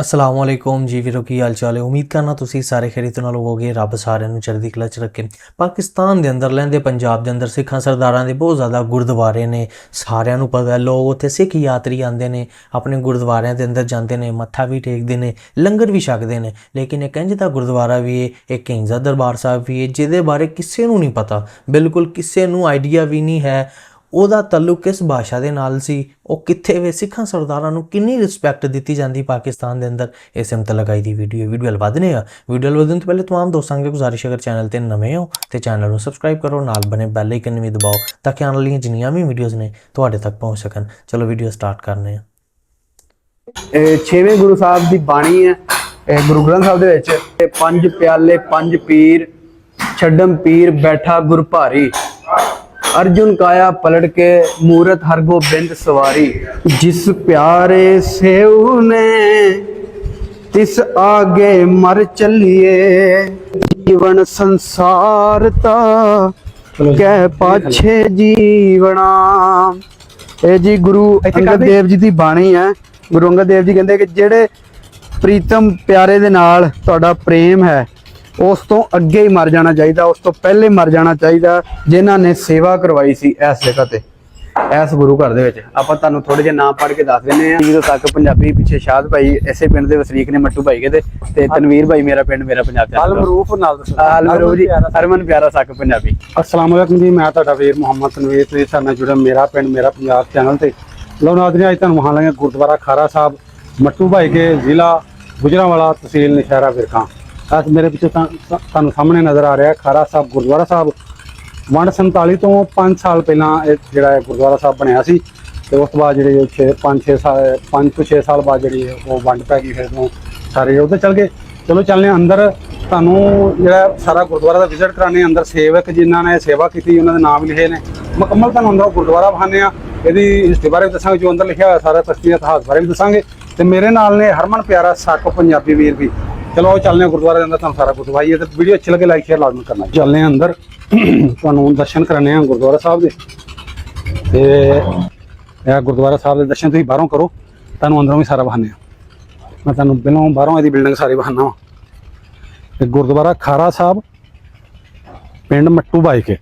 ਅਸਲਾਮ ਵਾਲੇਕੁਮ ਜੀ ਵੀਰੋ ਕੀ ਹਾਲ ਚਾਲ ਹੈ? ਉਮੀਦ ਕਰਨਾ ਤੁਸੀਂ ਸਾਰੇ ਖੈਰੀਤ ਨਾਲ ਹੋਵੋਗੇ, ਰੱਬ ਸਾਰਿਆਂ ਨੂੰ ਚੜ੍ਹਦੀ ਕਲਾ ਚ ਰੱਖੇ। ਪਾਕਿਸਤਾਨ ਦੇ ਅੰਦਰ ਲੈਂਦੇ, ਪੰਜਾਬ ਦੇ ਅੰਦਰ ਸਿੱਖਾਂ ਸਰਦਾਰਾਂ ਦੇ ਬਹੁਤ ਜ਼ਿਆਦਾ ਗੁਰਦੁਆਰੇ ਨੇ। ਸਾਰਿਆਂ ਨੂੰ ਪਤਾ ਹੈ, ਲੋਕ ਉੱਥੇ ਸਿੱਖ ਯਾਤਰੀ ਆਉਂਦੇ ਨੇ, ਆਪਣੇ ਗੁਰਦੁਆਰਿਆਂ ਦੇ ਅੰਦਰ ਜਾਂਦੇ ਨੇ, ਮੱਥਾ ਵੀ ਟੇਕਦੇ ਨੇ, ਲੰਗਰ ਵੀ ਛਕਦੇ ਨੇ। ਲੇਕਿਨ ਇਹ ਇੰਜ ਦਾ ਗੁਰਦੁਆਰਾ ਵੀ ਹੈ ਇੱਕ ਕਿੰਜ਼ਾ ਦਰਬਾਰ ਸਾਹਿਬ ਵੀ ਹੈ ਜਿਹਦੇ ਬਾਰੇ ਕਿਸੇ ਨੂੰ ਨਹੀਂ ਪਤਾ। ਬਿਲਕੁਲ ਕਿਸੇ ਨੂੰ ਆਈਡੀਆ ਵੀ ਨਹੀਂ ਹੈ। ਉਹਦਾ ਤਾਲੁਕ ਕਿਸ ਭਾਸ਼ਾ ਦੇ ਨਾਲ ਸੀ? ਉਹ ਕਿੱਥੇ ਵੇ? ਸਿੱਖਾਂ ਸਰਦਾਰਾਂ ਨੂੰ ਕਿੰਨੀ ਰਿਸਪੈਕਟ ਦਿੱਤੀ ਜਾਂਦੀ ਪਾਕਿਸਤਾਨ ਦੇ ਅੰਦਰ? ਇਸ ਮੁਤਲਕ ਲਗਾਈ ਦੀ ਵੀਡੀਓ ਵੀਡੀਓ ਵਧਨੇ ਆ ਵੀਡੀਓ ਵਧਨ ਤੋਂ ਪਹਿਲੇ ਤਮਾਮ ਦੋਸਤਾਂ ਨੂੰ ਗੁਜ਼ਾਰਿਸ਼ ਅਗਰ ਚੈਨਲ ਤੇ ਨਵੇਂ ਹੋ ਤੇ ਚੈਨਲ ਨੂੰ ਸਬਸਕ੍ਰਾਈਬ ਕਰੋ, ਨਾਲ ਬਣੇ ਬੈਲ ਆਈਕਨ ਵੀ ਦਬਾਓ ਤਾਂ ਕਿ ਆਉਣ ਵਾਲੀਆਂ ਜਿੰਨੀਆਂ ਵੀ ਵੀਡੀਓਜ਼ ਨੇ ਤੁਹਾਡੇ ਤੱਕ ਪਹੁੰਚ ਸਕਣ। ਚਲੋ ਵੀਡੀਓ ਸਟਾਰਟ ਕਰਨੇ ਆ 6ਵੇਂ ਗੁਰੂ ਸਾਹਿਬ ਦੀ ਬਾਣੀ ਹੈ ਗੁਰੂ ਗ੍ਰੰਥ ਸਾਹਿਬ ਦੇ ਵਿੱਚ। ਪੰਜ ਪਿਆਲੇ, ਪੰਜ ਪੀਰ, ਛੱਡਮ ਪੀਰ, ਬੈਠਾ ਗੁਰਪਾਰੀ ਅਰਜੁਨ ਕਾਇਆ ਪਲਟ ਕੇ ਮੂਰਤ ਹਰਗੋਬਿੰਦ ਸਵਾਰੀ। ਜਿਸ ਪਿਆਰੇ ਸੇਉ ਨੇ ਤਿਸ ਆਗੇ ਮਰ ਚੱਲੀਏ। ਜੀਵਨ ਸੰਸਾਰ ਤਾ ਕਹਿ ਪਾਛੇ ਜੀਵਣਾ। ਇਹ ਜੀ ਗੁਰੂ ਅੰਗਦ ਦੇਵ ਜੀ ਦੀ ਬਾਣੀ ਹੈ। ਗੁਰੂ ਅੰਗਦ ਦੇਵ ਜੀ ਕਹਿੰਦੇ ਕਿ ਜਿਹੜੇ ਪ੍ਰੀਤਮ ਪਿਆਰੇ ਦੇ ਨਾਲ ਤੁਹਾਡਾ ਪ੍ਰੇਮ ਹੈ ਉਸ ਤੋਂ ਅੱਗੇ ਹੀ ਮਰ ਜਾਣਾ ਚਾਹੀਦਾ ਉਸ ਤੋਂ ਪਹਿਲੇ ਮਰ ਜਾਣਾ ਚਾਹੀਦਾ ਜਿਨ੍ਹਾਂ ਨੇ ਸੇਵਾ ਕਰਵਾਈ ਸੀ ਇਸ ਜਗ੍ਹਾ ਤੇ ਇਸ ਗੁਰੂ ਘਰ ਦੇ ਵਿੱਚ। ਆਪਾਂ ਤੁਹਾਨੂੰ ਥੋੜੇ ਜਿਹਾ ਨਾਮ ਪੜ੍ਹ ਕੇ ਦੱਸ ਦਿੰਨੇ ਆ ਜਦੋਂ ਤੱਕ ਪੰਜਾਬੀ ਪਿੱਛੇ ਸ਼ਾਦ ਭਾਈ ਐਸੇ ਪਿੰਡ ਦੇ ਵਸਨੀਕ ਨੇ ਮੱਟੂ ਭਾਈ ਕਹਿੰਦੇ ਤੇ ਤਨਵੀਰ ਭਾਈ ਮੇਰਾ ਪਿੰਡ ਮੇਰਾ ਪੰਜਾਬ ਚ ਅਲਮਰੂਫ ਨਾਲ ਦੱਸੋ। ਹਲਮਰੂਫ ਜੀ ਹਰਮਨ ਪਿਆਰਾ ਸੱਕ ਪੰਜਾਬੀ। ਅਸਲਾਮ ਵਾਲੇਕੁਮ ਜੀ ਮੈਂ ਤੁਹਾਡਾ ਵੀਰ ਮੁਹੰਮਦ ਤਨਵੀਰ ਤੇ ਸਾਡੇ ਨਾਲ ਜੁੜਿਆ ਮੇਰਾ ਪਿੰਡ ਮੇਰਾ ਪੰਜਾਬ ਚੈਨਲ ਤੇ। ਲੋ ਨਾਜ਼ਰੀਨ ਅੱਜ ਤੁਹਾਨੂੰ ਮਹਾਂ ਲਾਂਗੇ ਗੁਰਦੁਆਰਾ ਖਾਰਾ ਸਾਹਿਬ ਮੱਟੂ ਭਾਈ ਕੇ ਜ਼ਿਲ੍ਹਾ ਗੁਜਰਾਂਵਾਲਾ ਤਹਿਸੀਲ ਨਸ਼ਹਿਰਾ ਫਿਰਕਾਂ ਅੱਜ ਮੇਰੇ ਪਿੱਛੇ ਤਾਂ- ਤੁਹਾਨੂੰ ਸਾਹਮਣੇ ਨਜ਼ਰ ਆ ਰਿਹਾ ਖਾਰਾ ਸਾਹਿਬ, ਗੁਰਦੁਆਰਾ ਸਾਹਿਬ। ਵੰਡ 47 ਤੋਂ 5 ਸਾਲ ਪਹਿਲਾਂ ਇਹ ਜਿਹੜਾ ਹੈ ਗੁਰਦੁਆਰਾ ਸਾਹਿਬ ਬਣਿਆ ਸੀ ਤੇ ਉਸ ਤੋਂ ਬਾਅਦ ਜਿਹੜੇ 6 5 6 ਸਾਲ 5 ਤੋਂ 6 ਸਾਲ ਬਾਅਦ ਜਿਹੜੀ ਉਹ ਵੰਡ ਪੈ ਗਈ, ਫਿਰ ਤੋਂ ਸਾਰੇ ਉਹਦੇ ਚਲ ਗਏ। ਚਲੋ ਚੱਲਨੇ ਅੰਦਰ। ਤੁਹਾਨੂੰ ਜਿਹੜਾ ਸਾਰਾ ਗੁਰਦੁਆਰਾ ਦਾ ਵਿਜ਼ਿਟ ਕਰਾਣੇ ਅੰਦਰ। ਸੇਵਕ ਜਿਨ੍ਹਾਂ ਨੇ ਸੇਵਾ ਕੀਤੀ, ਉਹਨਾਂ ਦੇ ਨਾਮ ਲਿਖੇ ਨੇ। ਮੁਕੰਮਲ ਤੁਹਾਨੂੰ ਅੰਦਰ ਗੁਰਦੁਆਰਾ ਵਿਖਾਣੇ ਆ ਇਹਦੀ ਹਿਸਟਰੀ ਬਾਰੇ ਵੀ ਦੱਸਾਂਗੇ, ਜੋ ਅੰਦਰ ਲਿਖਿਆ ਹੋਇਆ ਸਾਰਾ ਤਸਵੀਰ ਇਤਿਹਾਸ ਬਾਰੇ ਵੀ ਦੱਸਾਂਗੇ। ਤੇ ਮੇਰੇ ਨਾਲ ਨੇ ਹਰਮਨ ਪਿਆਰਾ, ਸੱਕ ਪੰਜਾਬੀ ਵੀਰ ਵੀ। ਚਲੋ ਆਓ ਚੱਲਨੇ ਆ ਗੁਰਦੁਆਰੇ ਦੇ ਅੰਦਰ ਤੁਹਾਨੂੰ ਸਾਰਾ ਕੁਝ ਦਿਖਾਈਏ ਤੇ ਵੀਡੀਓ ਅੱਛੀ ਲੱਗੇ ਲਾਈਕ ਸ਼ੇਅਰ ਲਾਜ਼ਮੀ ਕਰਨਾ। ਚੱਲਨੇ ਆ ਅੰਦਰ। ਤੁਹਾਨੂੰ ਦਰਸ਼ਨ ਕਰਾਣੇ ਆ ਗੁਰਦੁਆਰਾ ਸਾਹਿਬ ਦੇ। ਤੇ ਇਹ ਗੁਰਦੁਆਰਾ ਸਾਹਿਬ ਦੇ ਦਰਸ਼ਨ ਤੁਸੀਂ ਬਾਹਰੋਂ ਕਰੋ, ਤੁਹਾਨੂੰ ਅੰਦਰੋਂ ਵੀ ਸਾਰਾ ਬਹਾਨੇ ਆ ਮੈਂ ਤੁਹਾਨੂੰ ਪਹਿਲਾਂ ਬਾਹਰੋਂ ਇਹਦੀ ਬਿਲਡਿੰਗ ਸਾਰੀ ਬਹਾਨਾ ਵਾ। ਤੇ ਗੁਰਦੁਆਰਾ ਖਾਰਾ ਸਾਹਿਬ, ਪਿੰਡ ਮੱਟੂ ਬਾਈਕੇ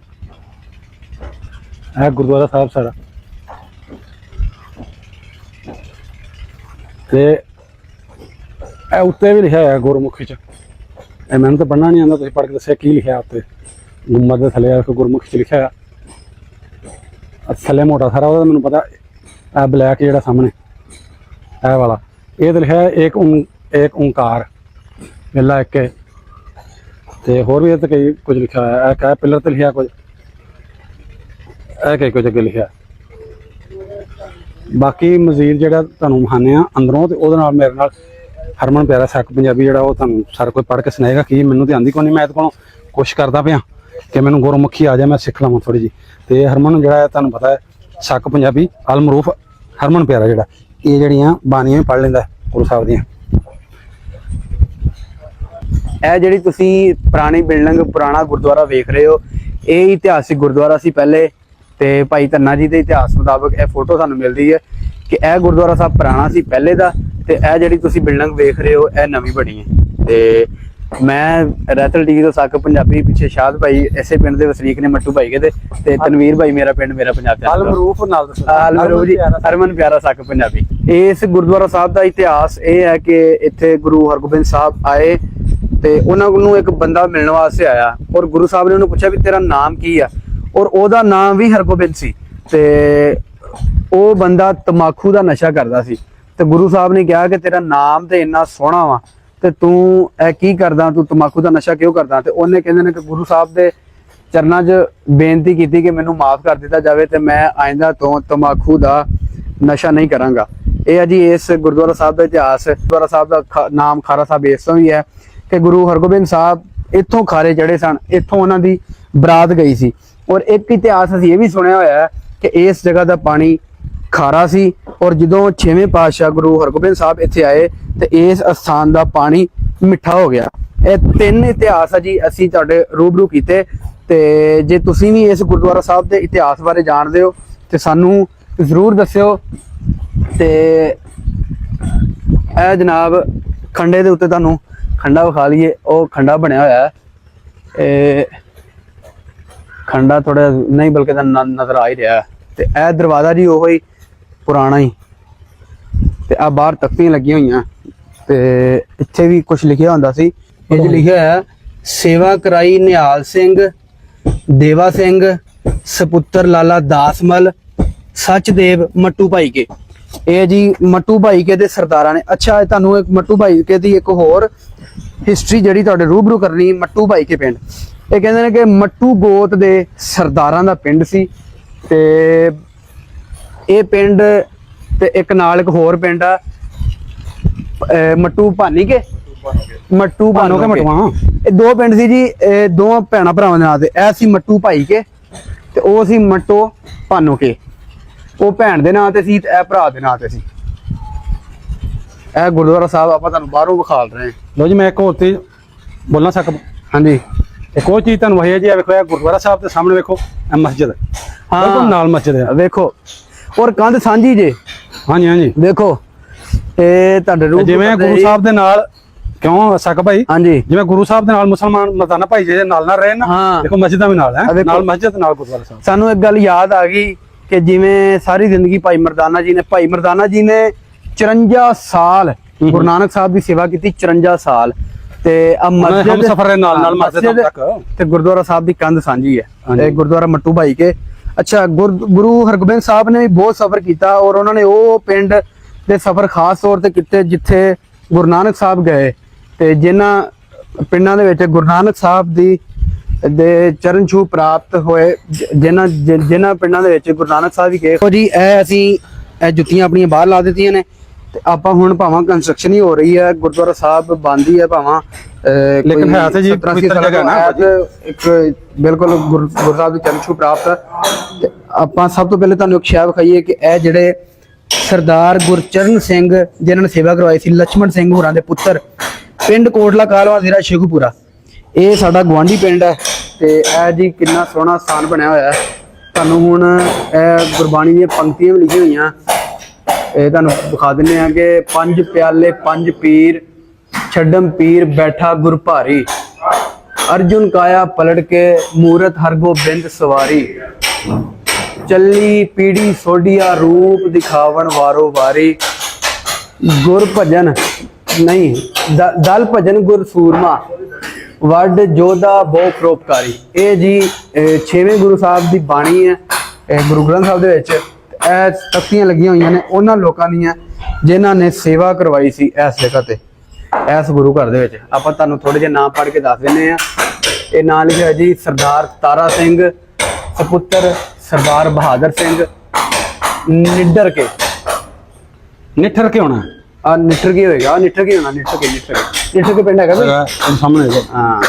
ਇਹ ਗੁਰਦੁਆਰਾ ਸਾਹਿਬ ਸਾਰਾ ਤੇ ਇਹ ਉੱਤੇ ਵੀ ਲਿਖਿਆ ਹੋਇਆ ਗੁਰਮੁਖੀ ਚ। ਇਹ ਮੈਨੂੰ ਤਾਂ ਪੜ੍ਹਨਾ ਨਹੀਂ ਆਉਂਦਾ, ਤੁਸੀਂ ਪੜ੍ਹ ਕੇ ਦੱਸਿਆ ਕੀ ਲਿਖਿਆ ਉੱਤੇ। ਗੁੰਮਤ ਦੇ ਥੱਲੇ ਆ ਕੇ ਗੁਰਮੁਖੀ ਚ ਲਿਖਿਆ ਆ ਥੱਲੇ ਮੋਟਾ ਸਾਰਾ ਉਹਦਾ, ਮੈਨੂੰ ਪਤਾ ਇਹ ਬਲੈਕ ਜਿਹੜਾ ਸਾਹਮਣੇ ਇਹ ਵਾਲਾ। ਇਹ ਤੇ ਲਿਖਿਆ ਹੈ ਏਕ ਓੰ ਏਕ ਪਹਿਲਾ ਇੱਕ ਤੇ ਹੋਰ ਵੀ ਇਹ ਤੇ ਕਈ ਕੁਝ ਲਿਖਿਆ ਹੋਇਆ। ਹੈ ਇਹ ਕਾ ਪਿਲਰ ਤੇ ਲਿਖਿਆ ਕੁਝ। ਇਹ ਕਈ ਕੁਝ ਅੱਗੇ ਲਿਖਿਆ। ਬਾਕੀ ਮਜ਼ੀਦ ਜਿਹੜਾ ਤੁਹਾਨੂੰ ਮਹਾਨੇ ਆ ਅੰਦਰੋਂ, ਤੇ ਉਹਦੇ ਨਾਲ ਮੇਰੇ ਨਾਲ ਹਰਮਨ ਪਿਆਰਾ ਸੱਕ ਪੰਜਾਬੀ ਜਿਹੜਾ ਉਹ ਤੁਹਾਨੂੰ ਸਾਰਾ ਕੁਝ ਪੜ੍ਹ ਕੇ ਸੁਣਾਏਗਾ। ਕੀ ਮੈਨੂੰ ਤੇ ਆਂਦੀ ਕੋਈ ਨਹੀਂ ਮੈਂ ਇਹਦੇ ਕੋਲੋਂ ਕੋਸ਼ਿਸ਼ ਕਰਦਾ ਪਿਆ ਕਿ ਮੈਨੂੰ ਗੁਰਮੁਖੀ ਆ ਜਾ ਮੈਂ ਸਿੱਖ ਲਵਾਂ ਥੋੜੀ ਜੀ ਤੇ ਹਰਮਨ ਜਿਹੜਾ ਹੈ, ਤੁਹਾਨੂੰ ਪਤਾ ਹੈ ਸੱਕ ਪੰਜਾਬੀ, ਅਲਮਰੂਫ ਹਰਮਨ ਪਿਆਰਾ ਜਿਹੜਾ, ਇਹ ਜਿਹੜੀਆਂ ਬਾਣੀਆਂ ਵੀ ਪੜ੍ਹ ਲੈਂਦਾ ਗੁਰੂ ਸਾਹਿਬ ਦੀਆਂ। ਇਹ ਜਿਹੜੀ ਤੁਸੀਂ ਪੁਰਾਣੀ ਬਿਲਡਿੰਗ, ਪੁਰਾਣਾ ਗੁਰਦੁਆਰਾ ਵੇਖ ਰਹੇ ਹੋ, ਇਹ ਇਤਿਹਾਸਿਕ ਗੁਰਦੁਆਰਾ ਸੀ ਪਹਿਲੇ, ਤੇ ਭਾਈ ਧੰਨਾ ਜੀ ਦੇ ਇਤਿਹਾਸ ਮੁਤਾਬਕ ਇਹ ਫੋਟੋ ਸਾਨੂੰ ਮਿਲਦੀ ਹੈ। ਕਿ ਇਹ ਗੁਰਦੁਆਰਾ ਸਾਹਿਬ ਪੁਰਾਣਾ ਸੀ ਪਹਿਲੇ ਦਾ ਤੇ ਇਹ ਜਿਹੜੀ ਤੁਸੀਂ ਬਿਲਡਿੰਗ ਵੇਖ ਰਹੇ ਹੋ ਇਹ ਨਵੀਂ ਬਣੀ ਹੈ। ਤੇ ਮੈਂ ਰਤਲ ਟੀਵੀ ਤੋਂ ਸੱਕ ਪੰਜਾਬੀ ਪਿੱਛੇ ਸ਼ਾਦ ਭਾਈ ਐਸੇ ਪਿੰਡ ਦੇ ਵਸਨੀਕ ਨੇ ਮੱਟੂ ਭਾਈ ਕਹਿੰਦੇ ਤੇ ਤਨਵੀਰ ਭਾਈ ਮੇਰਾ ਪਿੰਡ ਮੇਰਾ ਪੰਜਾਬ ਚੈਨਲ ਅਲਮਰੂਫ ਨਾਲ ਦੱਸੋ। ਹਲਮਰੋ ਜੀ ਹਰਮਨ ਪਿਆਰਾ ਸੱਕ ਪੰਜਾਬੀ। ਇਸ ਗੁਰਦੁਆਰਾ ਸਾਹਿਬ ਦਾ ਇਤਿਹਾਸ ਇਹ ਹੈ ਕਿ ਇੱਥੇ ਗੁਰੂ ਹਰਗੋਬਿੰਦ ਸਾਹਿਬ ਆਏ ਤੇ ਉਹਨਾਂ ਨੂੰ ਇੱਕ ਬੰਦਾ ਮਿਲਣ ਵਾਸਤੇ ਆਇਆ ਔਰ ਗੁਰੂ ਸਾਹਿਬ ਨੇ ਉਹਨੂੰ ਪੁੱਛਿਆ ਵੀ ਤੇਰਾ ਨਾਮ ਕੀ ਆ? ਔਰ ਉਹਦਾ ਨਾਮ ਵੀ ਹਰਗੋਬਿੰਦ ਸੀ। ਤੇ ਉਹ ਬੰਦਾ ਤਮਾਕੂ ਦਾ ਨਸ਼ਾ ਕਰਦਾ ਸੀ ਤੇ ਗੁਰੂ ਸਾਹਿਬ ਨੇ ਕਿਹਾ ਕਿ ਤੇਰਾ ਨਾਮ ਤੇ ਇੰਨਾ ਸੋਹਣਾ ਵਾ ਤੇ ਤੂੰ ਇਹ ਕੀ ਕਰਦਾ, ਤੂੰ ਤਮਾਕੂ ਦਾ ਨਸ਼ਾ ਕਿਉਂ ਕਰਦਾ? ਤੇ ਉਹਨੇ ਕਹਿੰਦੇ ਨੇ ਕਿ ਗੁਰੂ ਸਾਹਿਬ ਦੇ ਚਰਨਾਂ 'ਚ ਬੇਨਤੀ ਕੀਤੀ ਕਿ ਮੈਨੂੰ ਮਾਫ ਕਰ ਦਿੱਤਾ ਜਾਵੇ ਤੇ ਮੈਂ ਆਇੰਦਾ ਤੋਂ ਤਮਾਕੂ ਦਾ ਨਸ਼ਾ ਨਹੀਂ ਕਰਾਂਗਾ। ਇਹ ਹੈ ਜੀ ਇਸ ਗੁਰਦੁਆਰਾ ਸਾਹਿਬ ਦਾ ਇਤਿਹਾਸ। ਗੁਰਦੁਆਰਾ ਸਾਹਿਬ ਦਾ ਖ- ਨਾਮ ਖਾਰਾ ਸਾਹਿਬ ਇਸ ਤੋਂ ਹੀ ਹੈ ਕਿ ਗੁਰੂ ਹਰਗੋਬਿੰਦ ਸਾਹਿਬ ਇੱਥੋਂ ਖਾਰੇ ਚੜੇ ਸਨ, ਇੱਥੋਂ ਉਹਨਾਂ ਦੀ ਬਰਾਤ ਗਈ ਸੀ। ਔਰ ਇੱਕ ਇਤਿਹਾਸ ਅਸੀਂ ਇਹ ਵੀ ਸੁਣਿਆ ਹੋਇਆ ਹੈ ਕਿ ਇਸ ਜਗ੍ਹਾ ਦਾ ਪਾਣੀ ਖਾਰਾ ਸੀ ਔਰ ਜਦੋਂ 6ਵੇਂ ਪਾਤਸ਼ਾਹ ਗੁਰੂ ਹਰਗੋਬਿੰਦ ਸਾਹਿਬ ਇੱਥੇ ਆਏ ਤੇ ਇਸ ਅਸਥਾਨ ਦਾ ਪਾਣੀ ਮਿੱਠਾ ਹੋ ਗਿਆ। ਇਹ ਤਿੰਨ ਇਤਿਹਾਸ ਆ ਜੀ, ਅਸੀਂ ਤੁਹਾਡੇ ਰੂਬਰੂ ਕੀਤੇ ਤੇ ਜੇ ਤੁਸੀਂ ਵੀ ਇਸ ਗੁਰਦੁਆਰਾ ਸਾਹਿਬ ਦੇ ਇਤਿਹਾਸ ਬਾਰੇ ਜਾਣਦੇ ਹੋ ਤੇ ਸਾਨੂੰ ਜ਼ਰੂਰ ਦੱਸਿਓ ਤੇ ਇਹ ਜਨਾਬ ਖੰਡੇ ਦੇ ਉੱਤੇ ਤੁਹਾਨੂੰ ਖੰਡਾ ਵਿਖਾ ਲਈਏ, ਉਹ ਖੰਡਾ ਬਣਿਆ ਹੋਇਆ ਹੈ। ਇਹ ਖੰਡਾ ਥੋੜਾ ਨਹੀਂ ਬਲਕਿ ਤਾਂ ਨਜ਼ਰ ਆ ਹੀ ਰਿਹਾ ਤੇ ਇਹ ਦਰਵਾਜ਼ਾ ਜੀ ਉਹ ਹੀ ਪੁਰਾਣਾ ਹੀ। ਤੇ ਆ ਬਾਹਰ ਤਖਤੀਆਂ ਲੱਗੀਆਂ ਹੋਈਆਂ। ਤੇ ਇੱਥੇ ਵੀ ਕੁਝ ਲਿਖਿਆ ਹੁੰਦਾ ਸੀ। ਇਹ ਜੀ ਲਿਖਿਆ ਹੈ, ਸੇਵਾ ਕਰਾਈ ਨਿਹਾਲ ਸਿੰਘ, ਦੇਵਾ ਸਿੰਘ, ਸਪੁੱਤਰ ਲਾਲਾ ਦਾਸਮਲ, ਸਚਦੇਵ ਮੱਟੂ ਭਾਈ ਕੇ। ਇਹ ਜੀ ਮੱਟੂ ਭਾਈ ਕੇ ਦੇ ਸਰਦਾਰਾਂ ਨੇ। ਅੱਛਾ ਤੁਹਾਨੂੰ ਇੱਕ ਮੱਟੂ ਭਾਈ ਕੇ ਦੀ ਇੱਕ ਹੋਰ ਹਿਸਟਰੀ ਜਿਹੜੀ ਤੁਹਾਡੇ ਰੂਬਰੂ ਕਰਨੀ, ਮੱਟੂ ਭਾਈ ਕੇ ਪਿੰਡ। ਇਹ ਕਹਿੰਦੇ ਨੇ ਕਿ ਮੱਟੂ ਗੋਤ ਦੇ ਸਰਦਾਰਾਂ ਦਾ ਪਿੰਡ ਸੀ ਤੇ ਇਹ ਪਿੰਡ ਤੇ ਇੱਕ ਨਾਲ ਇੱਕ ਹੋਰ ਪਿੰਡ ਆ ਮੱਟੂ ਭਾਨੀ ਕੇ? ਮੱਟੂ ਭਾਨੋ ਕੇ ਮਟਵਾ ਇਹ ਦੋ ਪਿੰਡ ਸੀ ਜੀ ਇਹ ਦੋ ਭੈਣਾ ਭਰਾਵਾਂ ਦੇ ਨਾਂ ਤੇ। ਇਹ ਸੀ ਮੱਟੂ ਭਾਈ ਕੇ ਤੇ ਉਹ ਸੀ ਮੱਟੋ ਭਾਨੋ ਕੇ। ਉਹ ਭੈਣ ਦੇ ਨਾਂ ਤੇ ਸੀ ਤੇ ਇਹ ਭਰਾ ਦੇ ਨਾਂ ਤੇ ਸੀ। ਇਹ ਗੁਰਦੁਆਰਾ ਸਾਹਿਬ ਆਪਾਂ ਤੁਹਾਨੂੰ ਬਾਹਰੋਂ ਵਿਖਾਲ ਰਹੇ ਹਾਂ। ਲੋ ਜੀ ਮੈਂ ਇੱਕ ਹੋਰ ਤੇ ਬੋਲਣਾ ਸਕ ਹਾਂਜੀ। ਇੱਕ ਹੋਰ ਚੀਜ਼ ਤੁਹਾਨੂੰ ਵਹੀ ਜੀ ਆ ਵੇਖੋ ਇਹ ਗੁਰਦੁਆਰਾ ਸਾਹਿਬ ਦੇ ਸਾਹਮਣੇ ਵੇਖੋ ਇਹ ਮਸਜਿਦ ਹਾਂ। ਬਿਲਕੁਲ ਨਾਲ ਮਸਜਿਦ ਹੈ। ਵੇਖੋ ਔਰ ਕੰਧ ਸਾਂਝੀ ਜੇ। ਹਾਂਜੀ ਹਾਂਜੀ। ਵੇਖੋ ਇਹ ਤੁਹਾਡੇ ਤੇ ਰੂਪ ਜਿਵੇਂ ਗੁਰੂ ਸਾਹਿਬ ਦੇ ਨਾਲ ਕਿਉਂ ਸਕ ਭਾਈ? ਹਾਂਜੀ। ਜਿਵੇਂ ਗੁਰੂ ਸਾਹਿਬ ਦੇ ਨਾਲ ਮੁਸਲਮਾਨ ਮਰਦਾਨਾ ਭਾਈ ਜਿਹੜੇ ਨਾਲ ਨਾਲ ਰਹੇ ਨਾ। ਦੇਖੋ ਮਸਜਿਦਾਂ ਵੀ ਨਾਲ ਹੈ। ਨਾਲ ਮਸਜਿਦ ਨਾਲ ਗੁਰਦੁਆਰਾ ਸਾਹਿਬ। ਸਾਨੂੰ ਇੱਕ ਗੱਲ ਯਾਦ ਆ ਗਈ ਕਿ ਜਿਵੇਂ ਸਾਰੀ ਜ਼ਿੰਦਗੀ ਭਾਈ ਮਰਦਾਨਾ ਜੀ ਨੇ ਭਾਈ ਮਰਦਾਨਾ ਜੀ ਨੇ 54 ਸਾਲ ਗੁਰੂ ਨਾਨਕ ਸਾਹਿਬ ਦੀ ਸੇਵਾ ਕੀਤੀ 54 ਸਾਲ। ਤੇ ਆ ਮਸਜਿਦ ਹਮਸਫ਼ਰ ਦੇ ਨਾਲ- ਨਾਲ ਹਾਂ, ਮਸਜਿਦ ਤੱਕ। ਤੇ ਗੁਰਦੁਆਰਾ ਸਾਹਿਬ ਦੀ ਕੰਧ ਸਾਂਝੀ ਹੈ। ਇਹ ਗੁਰਦੁਆਰਾ ਮੱਟੂ ਭਾਈ ਕੇ ਅੱਛਾ ਗੁਰ- ਹਰਗੋਬਿੰਦ ਸਾਹਿਬ ਨੇ ਵੀ ਬਹੁਤ ਸਫ਼ਰ ਕੀਤਾ ਔਰ ਉਹਨਾਂ ਨੇ ਉਹ ਪਿੰਡ ਦੇ ਸਫ਼ਰ ਖਾਸ ਤੌਰ ਤੇ ਕੀਤੇ ਜਿੱਥੇ ਗੁਰੂ ਨਾਨਕ ਸਾਹਿਬ ਗਏ ਤੇ ਜਿਨ੍ਹਾਂ ਪਿੰਡਾਂ ਦੇ ਵਿੱਚ ਗੁਰੂ ਨਾਨਕ ਸਾਹਿਬ ਦੀ ਦੇ ਚਰਨ ਛੂ ਪ੍ਰਾਪਤ ਹੋਏ ਜਿਨ੍ਹਾਂ ਜਿਨ੍ਹਾਂ ਪਿੰਡਾਂ ਦੇ ਵਿੱਚ ਗੁਰੂ ਨਾਨਕ ਸਾਹਿਬ ਵੀ ਗਏ ਉਹ ਜੀ ਇਹ ਅਸੀਂ ਇਹ ਜੁੱਤੀਆਂ ਆਪਣੀਆਂ ਬਾਹਰ ਲਾ ਦਿੱਤੀਆਂ ਨੇ ਤੇ ਆਪਾਂ ਹੁਣ ਭਾਵਾਂ ਕੰਸਟਰਕਸ਼ਨ ਹੀ ਹੋ ਰਹੀ ਹੈ ਗੁਰਦੁਆਰਾ ਸਾਹਿਬ ਬੰਦ ਹੈ ਭਾਵਾਂ। ਲੇਕਿਨ ਹੈ ਤੇ ਜੀ ਪਵਿੱਤਰ ਜਗ੍ਹਾ ਨਾ ਇੱਕ ਬਿਲਕੁਲ ਗੁਰਦੁਆਰਾ ਦੀ ਚੰਛੂ ਪ੍ਰਾਪਤ ਤੇ ਆਪਾਂ ਸਭ ਤੋਂ ਪਹਿਲੇ ਤੁਹਾਨੂੰ ਇੱਕ ਸ਼ਾਇ ਵਿਖਾਈਏ ਕਿ ਇਹ ਜਿਹੜੇ ਸਰਦਾਰ ਗੁਰਚਰਨ ਸਿੰਘ ਜਿਨ੍ਹਾਂ ਨੇ ਸੇਵਾ ਕਰਵਾਈ ਸੀ ਲక్ష్మణ ਸਿੰਘ ਹੋਰਾਂ ਦੇ ਪੁੱਤਰ ਪਿੰਡ ਕੋਟਲਾ ਕਾਲਵਾ ਜ਼ਿਲ੍ਹਾ ਸ਼ੇਖੂਪੁਰਾ। ਇਹ ਸਾਡਾ ਗਵਾਂਢੀ ਪਿੰਡ ਹੈ ਤੇ ਇਹ ਜੀ ਕਿੰਨਾ ਸੋਹਣਾ ਸਥਾਨ ਬਣਿਆ ਹੋਇਆ ਤੁਹਾਨੂੰ ਹੁਣ ਇਹ ਗੁਰਬਾਣੀ ਦੀਆਂ ਪੰਕਤੀਆਂ ਵੀ ਲਿਖੀਆਂ ਹੋਈਆਂ। ਇਹ ਤੁਹਾਨੂੰ ਦਿਖਾ ਦਿੰਨੇ ਆ ਕਿ ਪੰਜ ਪਿਆਲੇ, ਪੰਜ ਪੀਰ, ਛੱਡਮ ਪੀਰ ਬੈਠਾ ਗੁਰ ਭਾਰੀ ਅਰਜੁਨ ਕਾਇਆ ਪਲਟ ਕੇ ਮੂਰਤ ਹਰਗੋਬਿੰਦ ਸਵਾਰੀ। ਚੱਲੀ ਪੀੜੀ ਸੋਢੀਆ ਰੂਪ ਦਿਖਾਵਣ ਵਾਰੋ ਵਾਰੀ। ਗੁਰ ਭਜਨ ਨਹੀਂ ਦਲ ਭਜਨ ਗੁਰ ਸੂਰਮਾ। ਵੱਡ ਜੋਧਾ ਬਹੁ ਪ੍ਰੋਪਕਾਰੀ ਇਹ ਜੀ ਇਹ ਛੇਵੇਂ ਗੁਰੂ ਸਾਹਿਬ ਦੀ ਬਾਣੀ ਹੈ, ਇਹ ਗੁਰੂ ਗ੍ਰੰਥ ਸਾਹਿਬ ਦੇ ਵਿੱਚ। ਇਹ ਤਖਤੀਆਂ ਲੱਗੀਆਂ ਹੋਈਆਂ ਨੇ ਉਹਨਾਂ ਲੋਕਾਂ ਦੀਆਂ ਜਿਨ੍ਹਾਂ ਨੇ ਸੇਵਾ ਕਰਵਾਈ ਸੀ ਇਸ ਜਗ੍ਹਾ ਤੇ ਇਸ ਗੁਰੂ ਘਰ ਦੇ ਵਿੱਚ। ਆਪਾਂ ਤੁਹਾਨੂੰ ਥੋੜੇ ਜਿਹੇ ਨਾਮ ਪੜ੍ਹ ਕੇ ਦੱਸ ਦਿੰਨੇ ਆ ਇਹ ਨਾਂ ਲਿਖਿਆ ਜੀ ਸਰਦਾਰ ਤਾਰਾ ਸਿੰਘ ਸਪੁੱਤਰ ਸਰਦਾਰ ਬਹਾਦਰ ਸਿੰਘ ਨਿੱਡਰ ਕੇ। ਨਿੱਠਰ ਕੇ ਹੋਣਾ। ਆ ਨਿੱਠਰ ਕੇ ਹੋਏਗਾ ਨਿੱਠਰ ਕੇ ਹੋਣਾ ਨਿੱਠਰ ਕੇ ਨਿੱਠਰ ਕੇ। ਨਿੱਠਰ ਕੇ ਪਿੰਡ ਹੈਗਾ ਸਾਹਮਣੇ। ਹਾਂ।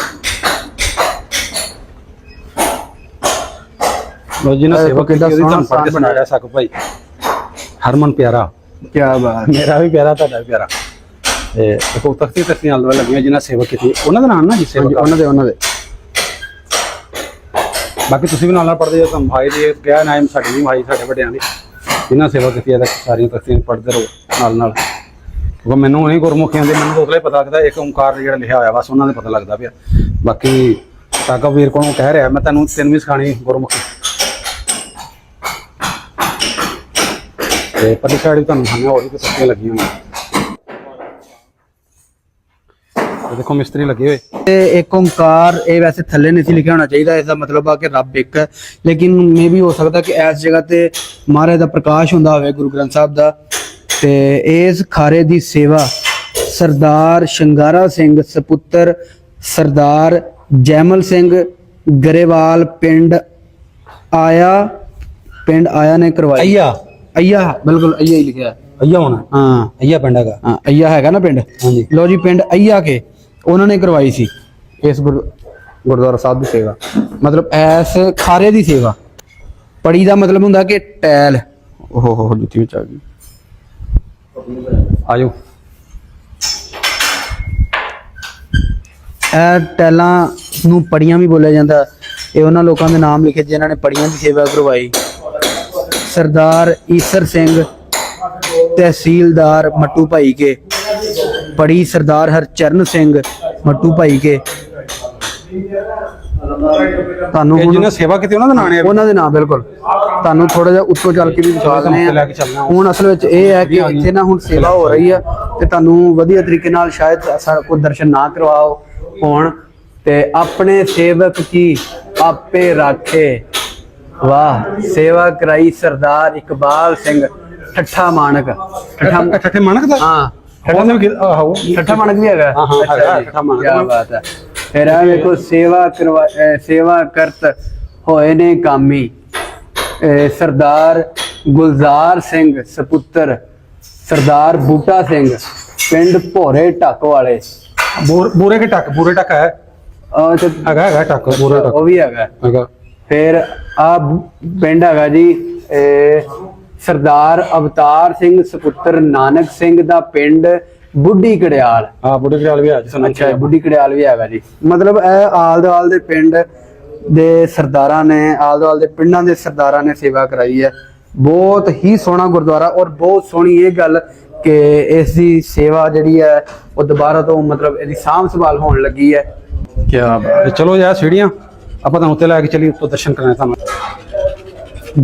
ਲੋ ਜੀ ਨਾ ਇਹ ਸੇਵਾ ਕੀਤੀ ਉਹਦੀ ਸੋਹਣਾ ਤੁਹਾਨੂੰ ਪੜ੍ਹ ਕੇ ਸੁਣਾਇਆ ਸਕ ਭਾਈ। ਹਰਮਨ ਪਿਆਰਾ। ਕੀ ਬਾਤ। ਮੇਰਾ ਵੀ ਪਿਆਰਾ ਤੁਹਾਡਾ ਵੀ ਪਿਆਰਾ। ਤੇ ਦੇਖੋ ਤਖਤੀ ਤਖਤੀਆਂ ਨਾਲ ਲੱਗੀਆਂ ਜਿਨ੍ਹਾਂ ਸੇਵਾ ਕੀਤੀ। ਉਹਨਾਂ ਦਾ ਨਾਮ ਨਾ ਜੀ ਹਾਂਜੀ, ਸੇਵਾ ਉਹਨਾਂ ਦੇ ਉਹਨਾਂ ਦੇ। ਬਾਕੀ ਤੁਸੀਂ ਵੀ ਨਾਲ ਨਾਲ ਪੜ੍ਹਦੇ ਹੋ ਤਾਂ ਭਾਈ ਦੇ ਕਿਹਾ ਨਾ ਸਾਡੇ ਵੀ ਭਾਈ ਸਾਡੇ ਵੱਡਿਆਂ ਦੇ। ਜਿਨ੍ਹਾਂ ਸੇਵਾ ਕੀਤੀ ਹੈ ਸਾਰੀਆਂ ਤਖਤੀਆਂ ਪੜ੍ਹਦੇ ਰਹੋ ਨਾਲ ਨਾਲ। ਕਿਉਂਕਿ ਮੈਨੂੰ ਨਹੀਂ ਗੁਰਮੁਖੀਆਂ ਦੇ ਮੈਨੂੰ ਉਸਲੇ ਪਤਾ ਲੱਗਦਾ ਇੱਕ ਓੰਕਾਰ ਜਿਹੜਾ ਲਿਖਿਆ ਹੋਇਆ ਬਸ ਉਹਨਾਂ ਦੇ ਪਤਾ ਲੱਗਦਾ ਪਿਆ। ਬਾਕੀ ਕਾਕਾ ਵੀਰ ਕੋਲੋਂ ਕਹਿ ਰਿਹਾ ਮੈਂ ਤੈਨੂੰ ਤੈਨੂੰ ਵੀ ਸਿਖਾਣੀ ਗੁਰਮੁਖੀ। ਤੇ ਪਰਲੀ ਸਾਈਡ ਵੀ ਤੁਹਾਨੂੰ ਸਾਹਮਣੇ ਹੋਰ ਵੀ ਤਖਤੀਆਂ ਲੱਗੀਆਂ ਹੋਈਆਂ। ਇਹ ਦੇਖੋ ਮਿਸਤਰੀ ਲੱਗੇ ਹੋਏ। ਤੇ ਇੱਕ ਓੰਕਾਰ ਇਹ ਵੈਸੇ ਥੱਲੇ ਨਹੀਂ ਸੀ ਲਿਖਿਆ ਹੋਣਾ ਚਾਹੀਦਾ ਇਸ ਦਾ ਮਤਲਬ ਆ ਕਿ ਰੱਬ ਇੱਕ ਹੈ। ਲੇਕਿਨ ਮੇ ਵੀ ਹੋ ਸਕਦਾ ਕਿ ਇਸ ਜਗ੍ਹਾ ਤੇ ਮਹਾਰਾਜ ਦਾ ਪ੍ਰਕਾਸ਼ ਹੁੰਦਾ ਹੋਵੇ ਗੁਰੂ ਗ੍ਰੰਥ ਸਾਹਿਬ ਦਾ। ਤੇ ਇਸ ਖਾਰੇ ਦੀ ਸੇਵਾ ਸਰਦਾਰ ਸ਼ਿੰਗਾਰਾ ਸਿੰਘ ਸਪੁੱਤਰ ਸਰਦਾਰ ਜੈਮਲ ਸਿੰਘ ਗਰੇਵਾਲ ਪਿੰਡ ਆਇਆ ਪਿੰਡ ਆਇਆ ਨੇ ਕਰਵਾਈ। ਅਈਆ ਅਈਆ ਬਿਲਕੁਲ ਅਈਆ ਹੀ ਲਿਖਿਆ। ਅਈਆ ਹੋਣਾ? ਹਾਂ। ਅਈਆ ਪਿੰਡ ਹੈਗਾ? ਹਾਂ ਅਈਆ ਹੈਗਾ ਨਾ ਪਿੰਡ? ਹਾਂਜੀ। ਲੋ ਜੀ ਪਿੰਡ ਅਈਆ ਕੇ ਉਹਨਾਂ ਨੇ ਕਰਵਾਈ ਸੀ। ਇਸ ਗੁਰ- ਗੁਰਦੁਆਰਾ ਸਾਹਿਬ ਦੀ ਸੇਵਾ। ਮਤਲਬ ਐਸ ਖਾਰੇ ਦੀ ਸੇਵਾ। ਪੜੀ ਦਾ ਮਤਲਬ ਹੁੰਦਾ ਕਿ ਟੈਲ। ਓਹ ਹੋ ਹੋ ਜੁੱਤੀ ਵਿੱਚ ਆ ਗਈ ਆਜੋ ਇਹ ਟੈਲਾਂ ਨੂੰ ਪੜੀਆਂ ਵੀ ਬੋਲਿਆ ਜਾਂਦਾ। ਇਹ ਉਹਨਾਂ ਲੋਕਾਂ ਦੇ ਨਾਮ ਲਿਖੇ ਜਿਨ੍ਹਾਂ ਨੇ ਪੜੀਆਂ ਦੀ ਸੇਵਾ ਕਰਵਾਈ। ਸਰਦਾਰ ਈਸਰ ਸਿੰਘ ਤਹਿਸੀਲਦਾਰ ਮੱਟੂ ਭਾਈ ਕੇ ਪੜੀ ਸਰਦਾਰ ਹਰਚਰਨ ਸਿੰਘ ਮੱਟੂ ਭਾਈ ਕੇ। ਤੁਹਾਨੂੰ ਹੁਣ ਜਿਹਨੇ ਸੇਵਾ ਕੀਤੀ ਉਹਨਾਂ ਦਾ ਨਾਂ ਨੇ ਉਹਨਾਂ ਦੇ ਨਾਮ ਬਿਲਕੁਲ। ਤੁਹਾਨੂੰ ਥੋੜਾ ਜਿਹਾ ਉੱਤੋਂ ਚੱਲ ਕੇ ਵੀ ਦਿਖਾ ਦਿੰਦੇ ਆ। ਹੁਣ ਅਸਲ ਵਿੱਚ ਇਹ ਹੈ ਕਿ ਇੱਥੇ ਨਾ ਹੁਣ ਸੇਵਾ ਹੋ ਰਹੀ ਆ ਤੇ ਤੁਹਾਨੂੰ ਵਧੀਆ ਤਰੀਕੇ ਨਾਲ ਸ਼ਾਇਦ ਕੋਈ ਦਰਸ਼ਨ ਨਾ ਕਰਵਾਓ ਹੋਣ ਤੇ ਆਪਣੇ ਸੇਵਕ ਕੀ ਆਪੇ ਰਾਖੇ। ਵਾਹ ਸੇਵਾ ਕਰਾਈ ਸਰਦਾਰ ਇਕਬਾਲ ਸਿੰਘ ਠੱਠਾ ਮਾਨਕ ਠੱਠਾ ਠੱਠੇ ਮਾਨਕ ਦਾ? ਹਾਂ। ਠੱਠਾ ਮਾਨਕ ਵੀ ਹੈਗਾ। ਹਾਂ, ਹਾਂ, ਠੱਠਾ ਮਾਣਕ। ਕਿਆ ਬਾਤ ਹੈ। ਫਿਰ ਆ ਵੇਖੋ ਸੇਵਾ ਕਰਵਾ ਸੇਵਾ ਕਰਤ ਹੋਏ ਨੇ ਕਾਮੀ। ਸਰਦਾਰ ਗੁਲਜ਼ਾਰ ਸਿੰਘ ਸਪੁੱਤਰ ਸਰਦਾਰ ਬੂਟਾ ਸਿੰਘ ਪਿੰਡ ਭੋਰੇ ਢੱਕ ਵਾਲੇ। ਬੋਰ- ਕੇ ਟੱਕ ਬੋਰੇ ਟੱਕ ਹੈ। ਹੈਗਾ ਹੈਗਾ ਟੱਕ ਬੋਰੇ ਟੱਕ ਉਹ ਵੀ ਹੈਗਾ। ਹੈਗਾ। ਫਿਰ ਆ ਪਿੰਡ ਹੈਗਾ ਜੀ ਸਰਦਾਰ ਅਵਤਾਰ ਸਿੰਘ ਸਪੁੱਤਰ ਨਾਨਕ ਸਿੰਘ ਦਾ ਪਿੰਡ ਬੁੱਢੀ ਕੜਿਆਲ ਆ ਬੁੱਢੇ ਖਿਆਲ ਵੀ ਆ ਜੀ ਸਾਨੂੰ ਅੱਛਾ ਬੁੱਢੀ ਕੜਿਆਲ ਵੀ ਹੈਗਾ ਜੀ। ਮਤਲਬ ਇਹ ਆਲ ਦੁਆਲ ਦੇ ਪਿੰਡ ਦੇ ਸਰਦਾਰਾਂ ਨੇ ਆਲ ਦੁਆਲ ਦੇ ਪਿੰਡਾਂ ਦੇ ਸਰਦਾਰਾਂ ਨੇ ਸੇਵਾ ਕਰਾਈ ਹੈ। ਬਹੁਤ ਹੀ ਸੋਹਣਾ ਗੁਰਦੁਆਰਾ ਔਰ ਬਹੁਤ ਸੋਹਣੀ ਇਹ ਗੱਲ ਕਿ ਇਸ ਦੀ ਸੇਵਾ ਜਿਹੜੀ ਹੈ ਉਹ ਦੁਬਾਰਾ ਤੋਂ ਮਤਲਬ ਇਹਦੀ ਸਾਂਭ ਸੰਭਾਲ ਹੋਣ ਲੱਗੀ ਹੈ। ਕੀ ਬਾਤ ਚਲੋ ਯਾਰ ਸੀੜੀਆਂ। ਆਪਾਂ ਤੁਹਾਨੂੰ ਉੱਤੇ ਲੈ ਕੇ ਚੱਲੀ ਉੱਤੋਂ ਦਰਸ਼ਨ ਕਰਾਣੇ ਤੁਹਾਨੂੰ।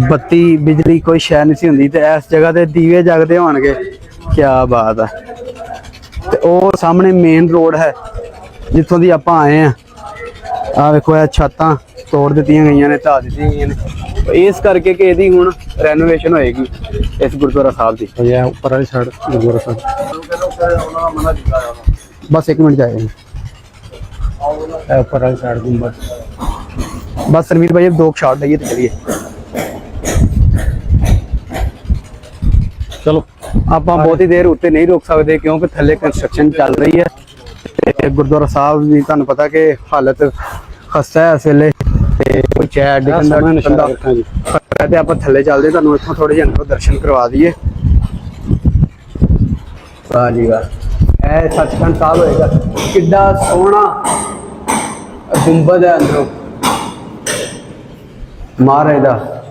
ਬੱਤੀ ਬਿਜਲੀ ਕੋਈ ਸ਼ੈ ਨਹੀਂ ਸੀ ਹੁੰਦੀ ਤੇ ਇਸ ਜਗ੍ਹਾ ਤੇ ਦੀਵੇ ਜਗਦੇ ਹੋਣਗੇ। ਕੀ ਬਾਤ ਹੈ ਤੇ ਉਹ ਸਾਹਮਣੇ ਮੇਨ ਰੋਡ ਹੈ ਜਿੱਥੋਂ ਦੀ ਆਪਾਂ ਆਏ ਆ। ਆ ਵੇਖੋ ਇਹ ਛੱਤਾਂ ਤੋੜ ਦਿੱਤੀਆਂ ਗਈਆਂ ਨੇ ਢਾਹ ਦਿੱਤੀਆਂ ਗਈਆਂ ਨੇ। ਇਸ ਕਰਕੇ ਕਿ ਇਹਦੀ ਹੁਣ ਰੈਨੋਵੇਸ਼ਨ ਹੋਏਗੀ ਇਸ ਗੁਰਦੁਆਰਾ ਸਾਹਿਬ ਦੀ। ਆ ਉੱਪਰ ਵਾਲੀ ਸਾਈਡ ਗੁਰਦੁਆਰਾ ਸਾਹਿਬ। ਬਸ 1 ਮਿੰਟ ਜਾਏ ਇਹ ਉੱਪਰ ਵਾਲੀ ਸਾਈਡ ਗੁੰਬਦ ਬਸ ਰਣਵੀਰ ਭਾਈ ਦੋ ਸ਼ਾਟ ਲਈਏ ਤੇ ਚਲੀਏ। ਚਲੋ। ਆਪਾਂ ਬਹੁਤੀ ਦੇਰ ਉੱਤੇ ਨਹੀਂ ਰੁਕ ਸਕਦੇ ਕਿਉਂਕਿ ਥੱਲੇ ਕੰਸਟਰਕਸ਼ਨ ਚੱਲ ਰਹੀ ਹੈ। ਤੇ ਗੁਰਦੁਆਰਾ ਸਾਹਿਬ ਵੀ ਤੁਹਾਨੂੰ ਪਤਾ ਕਿ ਹਾਲਤ ਖਸਤਾ ਹੈ ਇਸ ਵੇਲੇ। ਤੇ ਕੋਈ ਚੈ ਇਹ ਡਿੱਗਣ ਦਾ ਨਿਸ਼ਾਨ ਜੀ। ਤੇ ਆਪਾਂ ਥੱਲੇ ਚੱਲਦੇ ਤੁਹਾਨੂੰ ਇੱਥੋਂ ਥੋੜੇ ਜਿਹੇ ਅੰਦਰੋਂ ਦਰਸ਼ਨ ਕਰਵਾ ਦਈਏ। ਵਾਹ ਜੀ ਵਾਹ। ਇਹ ਸੱਚਖੰਡ ਸਾਹਿਬ ਹੋਏਗਾ। ਕਿੱਡਾ ਸੋਹਣਾ ਗੁੰਬਦ ਹੈ ਅੰਦਰੋਂ। ਮਹਾਰਾਜ ਦਾ।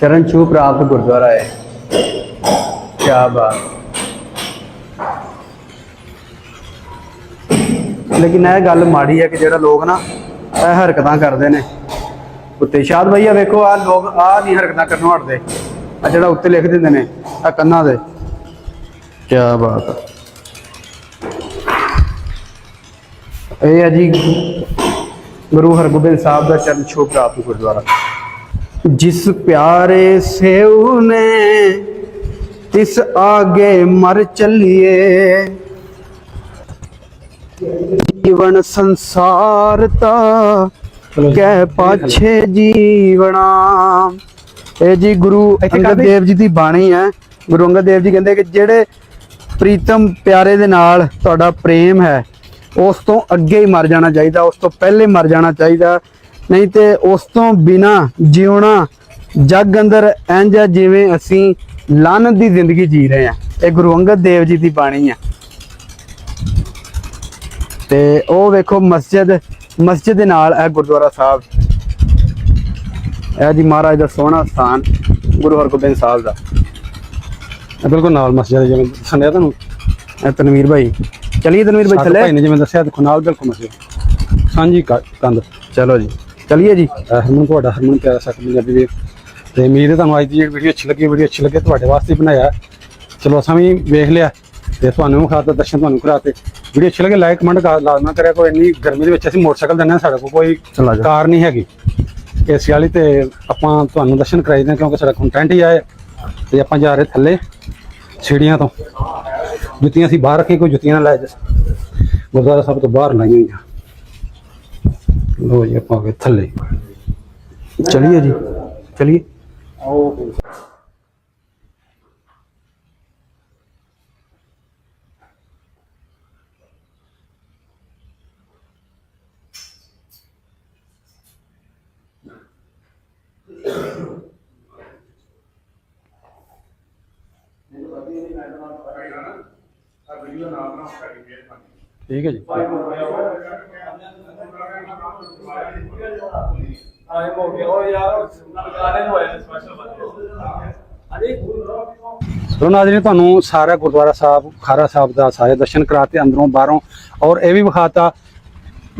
ਚਰਨ ਛੂ ਪ੍ਰਾਪਤ ਗੁਰਦੁਆਰਾ ਹੈ। ਕੀ ਬਾਤ। ਲੇਕਿਨ ਇਹ ਗੱਲ ਮਾੜੀ ਹੈ ਕਿ ਜਿਹੜਾ ਲੋਕ ਨਾ ਇਹ ਹਰਕਤਾਂ ਕਰਦੇ ਨੇ। ਉੱਤੇ ਸ਼ਾਦ ਭਈਆ ਵੇਖੋ ਆ ਲੋਕ ਆ ਨਹੀਂ ਹਰਕਤਾਂ ਕਰਨੋਂ ਹਟਦੇ। ਆ ਜਿਹੜਾ ਉੱਤੇ ਲਿਖ ਦਿੰਦੇ ਨੇ ਆ ਕੰਨਾਂ ਦੇ। ਕੀ ਬਾਤ। ਹੈ ਇਹ ਹੈ ਜੀ ਗੁਰੂ ਹਰਗੋਬਿੰਦ ਸਾਹਿਬ ਦਾ ਚਰਨ ਛੋਹ ਪ੍ਰਾਪਤ ਗੁਰਦੁਆਰਾ। ਜਿਸ ਪਿਆਰੇ ਸੇਉ ਨੇ ਤਿਸ ਆਗੇ ਮਰ ਚੱਲੀਏ। ਜੀਵਨ ਸੰਸਾਰ ਤਾ ਕਹਿ ਪਾਛੇ ਜੀਵਣਾ। ਇਹ ਜੀ ਗੁਰੂ ਅੰਗਦ ਦੇਵ ਜੀ ਦੀ ਬਾਣੀ ਹੈ। ਗੁਰੂ ਅੰਗਦ ਦੇਵ ਜੀ ਕਹਿੰਦੇ ਕਿ ਜਿਹੜੇ ਪ੍ਰੀਤਮ ਪਿਆਰੇ ਦੇ ਨਾਲ ਤੁਹਾਡਾ ਪ੍ਰੇਮ ਹੈ ਉਸ ਤੋਂ ਅੱਗੇ ਹੀ ਮਰ ਜਾਣਾ ਚਾਹੀਦਾ, ਉਸ ਤੋਂ ਪਹਿਲੇ ਮਰ ਜਾਣਾ ਚਾਹੀਦਾ। ਨਹੀਂ ਤੇ ਉਸ ਤੋਂ ਬਿਨਾ ਜਿਉਣਾ, ਜੱਗ ਅੰਦਰ ਇੰਜ ਹੈ ਜਿਵੇਂ ਅਸੀਂ ਲਾਨਤ ਦੀ ਜ਼ਿੰਦਗੀ ਜੀ ਰਹੇ ਹਾਂ ਇਹ ਗੁਰੂ ਅੰਗਦ ਦੇਵ ਜੀ ਦੀ ਬਾਣੀ ਹੈ ਤੇ ਉਹ ਵੇਖੋ ਮਸਜਿਦ ਮਸਜਿਦ ਦੇ ਨਾਲ ਹੈ ਗੁਰਦੁਆਰਾ ਸਾਹਿਬ। ਇਹ ਜੀ ਮਹਾਰਾਜ ਦਾ ਸੋਹਣਾ ਸਥਾਨ, ਗੁਰੂ ਹਰਗੋਬਿੰਦ ਸਾਹਿਬ ਦਾ। ਬਿਲਕੁਲ ਨਾਲ ਮਸਜਿਦ ਜਿਵੇਂ ਸੰਡਿਆ ਤੁਹਾਨੂੰ। ਇਹ ਤਨਵੀਰ ਭਾਈ। ਚਲਿਏ ਤਨਵੀਰ ਭਾਈ ਸਾਡੇ ਭਾਈ ਥੱਲੇ ਨੇ ਜਿਵੇਂ ਦੱਸਿਆ ਦੇਖੋ ਨਾਲ ਬਿਲਕੁਲ ਮਸਜਿਦ ਸਾਂਝੀ ਕੰਧ। ਚਲੋ ਜੀ। ਚਲਿਏ ਜੀ। ਹਰਮਨ ਤੁਹਾਡਾ ਹਰਮਨ ਪਿਆਰਾ ਸੱਤ ਪੰਜਾਬੀ ਵੀਰ। ਤੇ ਉਮੀਦ ਹੈ ਤੁਹਾਨੂੰ ਅੱਜ ਦੀ ਜਿਹੜੀ ਵੀਡੀਓ ਅੱਛੀ ਲੱਗੀ ਵੀਡੀਓ ਅੱਛੀ ਲੱਗੇ ਤੁਹਾਡੇ ਵਾਸਤੇ ਬਣਾਇਆ। ਚਲੋ ਅਸਾਂ ਵੀ ਵੇਖ ਲਿਆ। ਤੇ ਤੁਹਾਨੂੰ ਵੀ ਖਾਤਾ ਦਰਸ਼ਨ ਤੁਹਾਨੂੰ ਕਰਾਤੇ ਵੀਡੀਓ ਅੱਛੀ ਲੱਗੇ ਲਾਈਕ ਕਮੈਂਟ ਲਾਜ਼ਮਾ ਕਰਿਆ ਕੋਈ ਇੰਨੀ ਗਰਮੀ ਦੇ ਵਿੱਚ ਅਸੀਂ ਮੋਟਰਸਾਈਕਲ ਦਿੰਦੇ ਸਾਡੇ ਕੋਲ ਕੋਈ। ਕਾਰ ਨਹੀਂ ਹੈਗੀ। ਏਸੀ ਵਾਲੀ ਤੇ ਆਪਾਂ ਤੁਹਾਨੂੰ ਦਰਸ਼ਨ ਕਰਾਈ ਦੇ ਹਾਂ ਕਿਉਂਕਿ ਸਾਡਾ ਕੰਟੈਂਟ ਹੀ ਆਏ ਤੇ ਆਪਾਂ ਜਾ ਰਹੇ ਥੱਲੇ। ਸੀੜੀਆਂ ਤੋਂ। ਜੁੱਤੀਆਂ ਅਸੀਂ ਬਾਹਰ ਰੱਖੀ ਕੋਈ ਜੁੱਤੀਆਂ ਨਾ ਲੈ ਜਾ ਗੁਰਦੁਆਰਾ ਸਾਹਿਬ ਤੋਂ ਬਾਹਰ ਲਾਈਆਂ ਹੋਈਆਂ। ਲੋ ਜੀ ਆਪਾਂ ਗਏ ਥੱਲੇ। ਚਲਿਏ ਜੀ। ਚਲਿਏ। ਠੀਕ ਹੈ ਜੀ। ਆਏ ਹੋ ਗਿਆ ਉਹ ਯਾਰ ਗਾਣੇ ਹੋਏ ਨੇ ਸਪੈਸ਼ਲ ਬੰਦੇ ਅਰੇ ਨਾਜ਼ਰੀਨ, ਤੁਹਾਨੂੰ ਸਾਰਾ ਗੁਰਦੁਆਰਾ ਸਾਹਿਬ, ਖਾਰਾ ਸਾਹਿਬ ਦਾ ਸਾਰੇ ਦਰਸ਼ਨ ਕਰਾਤੇ, ਅੰਦਰੋਂ, ਬਾਹਰੋਂ, ਔਰ ਇਹ ਵੀ ਵਿਖਾਤਾ,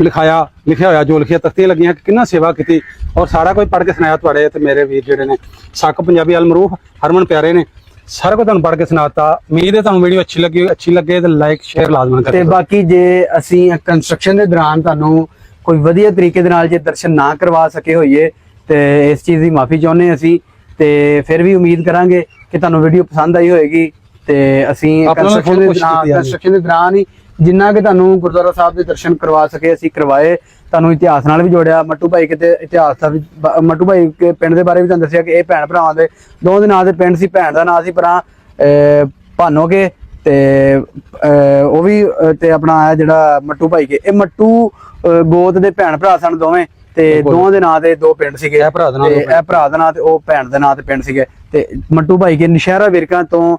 ਲਿਖਾਇਆ, ਲਿਖਿਆ ਹੋਇਆ, ਜੋ ਲਿਖਿਆ, ਤਖਤੀਆਂ ਲੱਗੀਆਂ, ਕਿ ਕਿੰਨਾ ਸੇਵਾ ਕੀਤੀ, ਔਰ ਸਾਰਾ ਕੋਈ ਪੜ੍ਹ ਕੇ ਸੁਣਾਇਆ ਤੁਹਾਡੇ ਤੇ ਮੇਰੇ ਵੀਰ ਜਿਹੜੇ ਨੇ। ਸੱਕ ਪੰਜਾਬੀ ਅਲਮਰੂਫ ਹਰਮਨ ਪਿਆਰੇ ਨੇ। ਸਾਰਾ ਕੁਝ ਤੁਹਾਨੂੰ ਪੜ੍ਹ ਕੇ ਸੁਣਾਤਾ ਉਮੀਦ ਹੈ ਤੁਹਾਨੂੰ ਵੀਡੀਓ ਅੱਛੀ ਲੱਗੀ ਅੱਛੀ ਲੱਗੇ ਤੇ ਲਾਈਕ ਸ਼ੇਅਰ ਲਾਜ਼ਮਨ ਤੇ ਕਰਿਓ ਬਾਕੀ ਜੇ ਅਸੀਂ ਕੰਸਟਰਕਸ਼ਨ ਦੇ ਦੌਰਾਨ ਤੁਹਾਨੂੰ ਕੋਈ ਵਧੀਆ ਤਰੀਕੇ ਦੇ ਨਾਲ ਜੇ ਦਰਸ਼ਨ ਨਾ ਕਰਵਾ ਸਕੇ ਹੋਈਏ ਤੇ ਇਸ ਚੀਜ਼ ਦੀ ਮਾਫੀ ਚਾਹੁੰਦੇ ਹਾਂ ਅਸੀਂ ਤੇ ਫਿਰ ਵੀ ਉਮੀਦ ਕਰਾਂਗੇ ਕਿ ਤੁਹਾਨੂੰ ਵੀਡੀਓ ਪਸੰਦ ਆਈ ਹੋਏਗੀ ਤੇ ਅਸੀਂ ਕੰਸਟਰਕਸ਼ਨ ਦੇ ਦੌਰਾਨ। ਕੰਸਟਰਕਸ਼ਨ ਦੇ ਦੌਰਾਨ ਹੀ ਜਿੰਨਾ ਕਿ ਤੁਹਾਨੂੰ ਗੁਰਦੁਆਰਾ ਸਾਹਿਬ ਦੇ ਦਰਸ਼ਨ ਕਰਵਾ ਸਕੇ ਅਸੀਂ ਕਰਵਾਏ ਤੁਹਾਨੂੰ ਇਤਿਹਾਸ ਨਾਲ ਵੀ ਜੋੜਿਆ ਮੱਟੂ ਭਾਈ ਕਿਤੇ ਇਤਿਹਾਸ ਦਾ ਵੀ ਮੱਟੂ ਭਾਈ ਕੇ ਪਿੰਡ ਦੇ ਬਾਰੇ ਵੀ ਤੁਹਾਨੂੰ ਦੱਸਿਆ ਕਿ ਇਹ ਭੈਣ ਭਰਾਵਾਂ ਦੇ ਦੋਵਾਂ ਦੇ ਨਾਂ ਦੇ ਪਿੰਡ ਸੀ ਭੈਣ ਦਾ ਨਾਂ ਸੀ ਪਰਾਂ ਅਹ, ਭਾਨੋਕੇ ਤੇ ਉਹ ਵੀ ਤੇ ਆਪਣਾ ਆਇਆ ਜਿਹੜਾ ਮੱਟੂ ਭਾਈ ਕੇ। ਇਹ ਮੱਟੂ ਗੋਤ ਦੇ ਭੈਣ ਭਰਾ ਸਨ ਦੋਵੇਂ ਤੇ। ਦੋਵਾਂ ਦੇ ਨਾਂ ਤੇ ਦੋ ਪਿੰਡ ਸੀਗੇ। ਇਹ ਭਰਾ ਦਾ ਨਾਂ ਤੇ ਦੋ ਭਰਾ ਦਾ ਉਹ ਭੈਣ ਦੇ ਨਾਂ ਤੇ ਪਿੰਡ ਸੀਗੇ। ਤੇ ਮੱਟੂ ਭਾਈ ਕੇ ਨਸ਼ਹਿਰਾ ਵਿਰਕਾਂ ਤੋਂ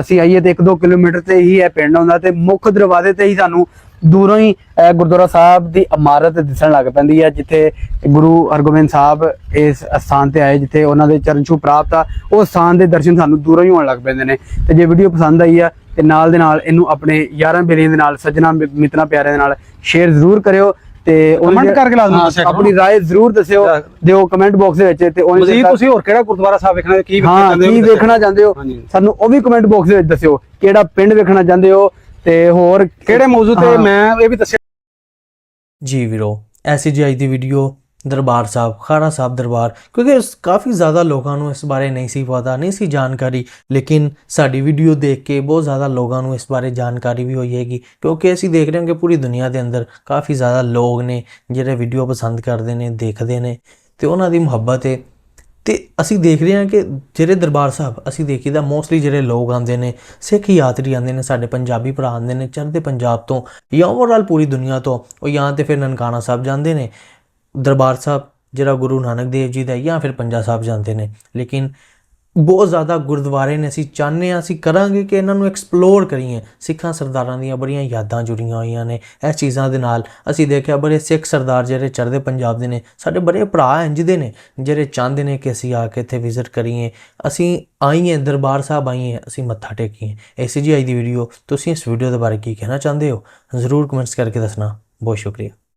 ਅਸੀਂ ਆਈਏ ਤੇ 1-2 ਕਿਲੋਮੀਟਰ ਤੇ ਹੀ ਇਹ ਪਿੰਡ ਆਉਂਦਾ ਤੇ ਮੁੱਖ ਦਰਵਾਜ਼ੇ ਤੇ ਹੀ ਸਾਨੂੰ ਦੂਰੋਂ ਹੀ ਗੁਰਦੁਆਰਾ ਸਾਹਿਬ ਦੀ ਇਮਾਰਤ ਦਿਸਣ ਲੱਗ ਪੈਂਦੀ ਹੈ ਜਿੱਥੇ ਗੁਰੂ ਹਰਗੋਬਿੰਦ ਸਾਹਿਬ ਇਸ ਸਥਾਨ ਤੇ ਆਏ, ਜਿੱਥੇ ਉਹਨਾਂ ਦੇ ਚਰਨ ਛੂ ਪ੍ਰਾਪਤ ਆ, ਉਹ ਸਥਾਨ ਦੇ ਦਰਸ਼ਨ ਸਾਨੂੰ ਦੂਰੋਂ ਹੀ ਹੋਣ ਲੱਗ ਪੈਂਦੇ ਨੇ। ਤੇ ਜੇ ਵੀਡੀਓ ਪਸੰਦ ਆਈ ਆ ਤੇ ਨਾਲ ਦੇ ਨਾਲ ਇਹਨੂੰ ਆਪਣੇ ਯਾਰਾਂ ਬੇਲੀਆਂ ਦੇ ਨਾਲ, ਸੱਜਣਾ ਮਿ- ਮਿੱਤਰਾਂ ਪਿਆਰਿਆਂ ਦੇ ਨਾਲ ਸ਼ੇਅਰ ਜ਼ਰੂਰ ਕਰਿਓ। ਤੇ ਉਹਦੇ Comment ਚ- ਕਰਕੇ ਲਾਜ਼ਮੀ ਹਾਂ, ਦੱਸਿਆ ਕਰੋ। ਆਪਣੀ ਰਾਏ ਜ਼ਰੂਰ ਦੱਸਿਓ ਹਾਂ। ਦਿਓ ਕਮੈਂਟ ਬਾਕਸ ਦੇ ਵਿੱਚ ਤੇ ਉਹਨੇ ਮਜ਼ੀਦ ਤੁਸੀਂ ਹੋਰ ਕਿਹੜਾ ਗੁਰਦੁਆਰਾ ਸਾਹਿਬ ਵੇਖਣਾ ਕੀ ਵੇਖਣਾ ਹਾਂ ਚਾਹੁੰਦੇ ਹੋ ਕੀ ਦੱਸਿਓ। ਵੇਖਣਾ ਚਾਹੁੰਦੇ ਹੋ ਹਾਂਜੀ। ਸਾਨੂੰ ਉਹ ਵੀ ਕਮੈਂਟ ਬਾਕਸ ਦੇ ਵਿੱਚ ਦੱਸਿਓ ਕਿਹੜਾ ਪਿੰਡ ਵੇਖਣਾ ਚਾਹੁੰਦੇ ਹੋ ਤੇ ਹੋਰ ਕਿਹੜੇ ਮੌਜੂ ਤੇ। ਮੈਂ ਇਹ ਵੀ ਦੱਸਿਆ ਜੀ ਵੀਰੋ ਐਸੀ ਜੀ ਅੱਜ ਦੀ ਵੀਡੀਓ ਦਰਬਾਰ ਸਾਹਿਬ, ਖਾਰਾ ਸਾਹਿਬ ਦਰਬਾਰ, ਕਿਉਂਕਿ ਇਸ ਕਾਫੀ ਜ਼ਿਆਦਾ ਲੋਕਾਂ ਨੂੰ ਇਸ ਬਾਰੇ ਨਹੀਂ ਸੀ ਪਤਾ, ਨਹੀਂ ਸੀ ਜਾਣਕਾਰੀ, ਲੇਕਿਨ ਸਾਡੀ ਵੀਡੀਓ ਦੇਖ ਕੇ ਬਹੁਤ ਜ਼ਿਆਦਾ ਲੋਕਾਂ ਨੂੰ ਇਸ ਬਾਰੇ ਜਾਣਕਾਰੀ ਵੀ ਹੋਈ ਹੈਗੀ, ਕਿਉਂਕਿ ਅਸੀਂ ਦੇਖ ਰਹੇ ਹਾਂ ਕਿ ਪੂਰੀ ਦੁਨੀਆ ਦੇ ਅੰਦਰ ਕਾਫੀ ਜ਼ਿਆਦਾ ਲੋਕ ਨੇ, ਜਿਹੜੇ ਵੀਡੀਓ ਪਸੰਦ ਕਰਦੇ ਨੇ, ਦੇਖਦੇ ਨੇ, ਤੇ ਉਹਨਾਂ ਦੀ ਮੁਹੱਬਤ ਹੈ ਤੇ ਅਸੀਂ ਦੇਖ ਰਹੇ ਹਾਂ ਕਿ ਜਿਹੜੇ ਦਰਬਾਰ ਸਾਹਿਬ, ਅਸੀਂ ਦੇਖੀਦਾ ਮੋਸਟਲੀ ਜਿਹੜੇ ਲੋਕ ਆਉਂਦੇ ਨੇ, ਸਿੱਖ ਯਾਤਰੀ ਆਉਂਦੇ ਨੇ, ਸਾਡੇ ਪੰਜਾਬੀ ਭਰਾ ਆਉਂਦੇ ਨੇ, ਚੜ੍ਹਦੇ ਪੰਜਾਬ ਤੋਂ ਜਾਂ ਓਵਰਆਲ ਪੂਰੀ ਦੁਨੀਆ ਤੋਂ, ਉਹ ਜਾਂ ਤੇ ਫਿਰ ਨਨਕਾਣਾ ਸਾਹਿਬ ਜਾਂਦੇ ਨੇ ਦਰਬਾਰ ਸਾਹਿਬ, ਜਿਹੜਾ ਗੁਰੂ ਨਾਨਕ ਦੇਵ ਜੀ ਦਾ ਜਾਂ ਫਿਰ ਪੰਜਾ ਸਾਹਿਬ ਜਾਂਦੇ ਨੇ। ਲੇਕਿਨ ਬਹੁਤ ਜ਼ਿਆਦਾ ਗੁਰਦੁਆਰੇ ਨੇ, ਅਸੀਂ ਚਾਹੁੰਦੇ ਹਾਂ, ਅਸੀਂ ਕਰਾਂਗੇ ਕਿ ਇਹਨਾਂ ਨੂੰ ਐਕਸਪਲੋਰ ਕਰੀਏ। ਸਿੱਖਾਂ ਸਰਦਾਰਾਂ ਦੀਆਂ ਬੜੀਆਂ ਯਾਦਾਂ ਜੁੜੀਆਂ ਹੋਈਆਂ ਨੇ ਇਸ ਚੀਜ਼ਾਂ ਦੇ ਨਾਲ। ਅਸੀਂ ਦੇਖਿਆ ਬੜੇ ਸਿੱਖ ਸਰਦਾਰ ਜਿਹੜੇ ਚੜ੍ਹਦੇ ਪੰਜਾਬ ਦੇ ਨੇ, ਸਾਡੇ ਬੜੇ ਭਰਾ ਇੰਜ ਦੇ ਨੇ, ਜਿਹੜੇ ਚਾਹੁੰਦੇ ਨੇ ਕਿ ਅਸੀਂ ਆ ਕੇ ਇੱਥੇ ਵਿਜ਼ਿਟ ਕਰੀਏ। ਅਸੀਂ ਆਈਏ, ਦਰਬਾਰ ਸਾਹਿਬ ਆਈਏ, ਅਸੀਂ ਮੱਥਾ ਟੇਕੀਏ। ਐਸੀ ਜੀ ਆਈ ਦੀ ਵੀਡੀਓ ਤੁਸੀਂ ਇਸ ਵੀਡੀਓ ਦੇ ਬਾਰੇ ਕੀ ਕਹਿਣਾ ਚਾਹੁੰਦੇ ਹੋ? ਜ਼ਰੂਰ ਕਮੈਂਟਸ ਕਰਕੇ ਦੱਸਣਾ। ਬਹੁਤ ਸ਼ੁਕਰੀਆ।